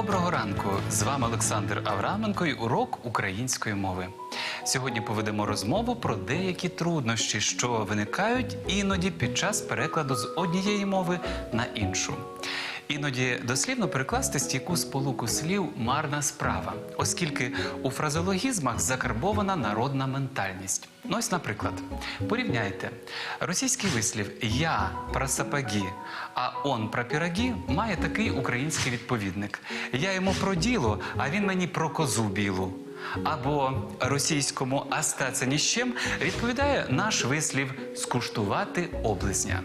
Доброго ранку! З вами Олександр Авраменко і урок української мови. Сьогодні поведемо розмову про деякі труднощі, що виникають іноді під час перекладу з однієї мови на іншу. Іноді дослівно перекласти стійку сполуку слів марна справа, оскільки у фразеологізмах закарбована народна ментальність. Ну ось, наприклад, порівняйте російський вислів Я про сапоги, а он про піроги має такий український відповідник. Я йому про діло, а він мені про козу білу. Або російському «остаться ні з чим» відповідає наш вислів скуштувати облизня.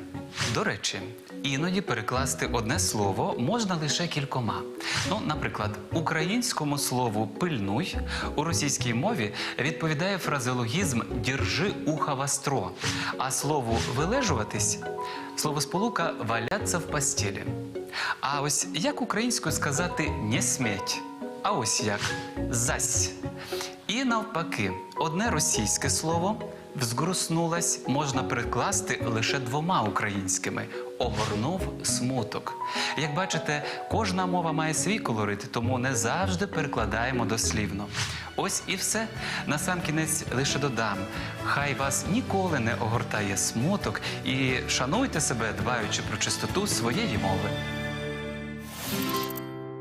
До речі, іноді перекласти одне слово можна лише кількома. Ну, наприклад, українському слову пильнуй у російській мові відповідає фразеологізм «держи ухо востро», а слову вилежуватись словосполука валяться в постелі. А ось як українською сказати не сметь? А ось як зась. І навпаки, одне російське слово взгруснулась можна перекласти лише двома українськими огорнув смуток. Як бачите, кожна мова має свій колорит, тому не завжди перекладаємо дослівно. Ось і все. Насамкінець лише додам. Хай вас ніколи не огортає смуток і шануйте себе, дбаючи про чистоту своєї мови.